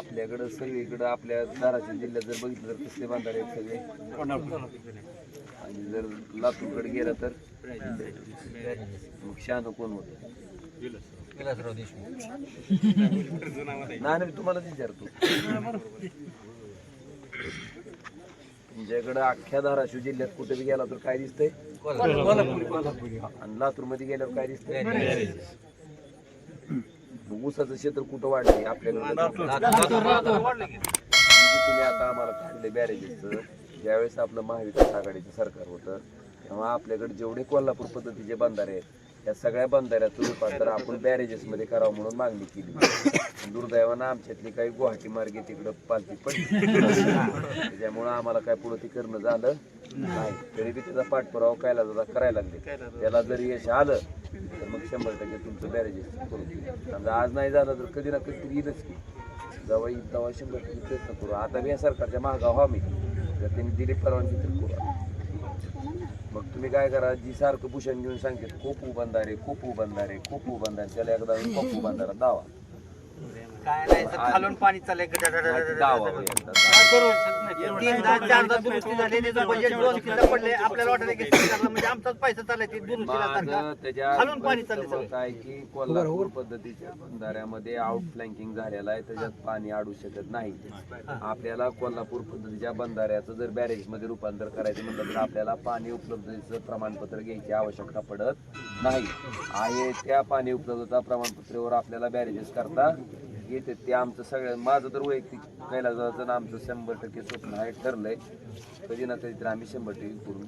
आपल्याकडं सगळीकडं आपल्या धाराशिव जिल्ह्यात जर बघितलं तर कसले बांधारे आहेत सगळे. आणि जर लातूरकडे गेलं तर मग शहाणं कोण होतं? विलासराव देशमुख. नाही तुम्हालाच विचारतो. तुमच्याकडं अख्ख्या धाराशिव जिल्ह्यात कुठे बी गेला तर काय दिसतंय? आणि लातूरमध्ये गेल्यावर काय दिसतंय? ऊसाचं क्षेत्र कुठं वाढले आपल्याकडे म्हणजे तुम्ही आता आम्हाला काढले बॅरेजेसचं ज्यावेळेस आपलं महाविकास आघाडीचं सरकार होतं तेव्हा आपल्याकडे जेवढे कोल्हापूर पद्धतीचे बंधारे आहेत या सगळ्या बंधाऱ्याचं रूपांतर आपण बॅरेजेसमध्ये करावं म्हणून मागणी केली. दुर्दैवानं आमच्यातली काही गुवाहाटी मार्गे तिकडं पालखी पडली. त्याच्यामुळं आम्हाला काय पुढं ते करणं झालं नाही. तरी बी त्याचा पाठपुरावा कायला जाता करायला लागले. त्याला जर यश आलं तर मग शंभर टक्के तुमचं बॅरेजेस करू समजा आज नाही झालं तर कधी ना कधी येईलच की. जवळ येईल तेव्हा शंभर टक्के प्रयत्न करू. आता बी या सरकारच्या मागा व्हा मी जर त्यांनी दिली परवानगी तर करू. तुम्ही काय करा जी सारखं भूषण घेऊन सांगते खूप बंधारे खूप बंधारे खूप बंधारे त्याला एकदा खूप बंधारा दावा. काय नाही तर खालून पाणी चाललंय. दावा एकदा दावा. तीनदा चारदा दुरुस्ती झाली त्याचं बजेट दोन किलो पडले आपल्याला वाटलं की सरकारला म्हणजे आमचाच पैसा चाललाय ते दुरुस्तीला सारखा. माझं त्याच्या खालून पाणी चाललंय बरेचसं मत आहे की कोल्हापूर पद्धतीच्या बंधाऱ्यामध्ये आउट फ्लँकिंग झालेलं आहे त्याच्यात पाणी अडू शकत नाही. आपल्याला कोल्हापूर पद्धतीच्या बंधाऱ्याचं जर बॅरेजमध्ये रूपांतर करायचं म्हटलं तर आपल्याला पाणी उपलब्धतेचं प्रमाणपत्र घ्यायची आवश्यकता पडत नाही. आहे त्या पाणी उपलब्धता प्रमाणपत्रावर आपल्याला बॅरेजेस करता येते ते आमचं सगळं माझं तर वैयक्तिक कैलासवाचं आमचं शंभर टक्के स्वप्न आहे ठरलंय. कधी ना कधी तर आम्ही शंभर टक्के करून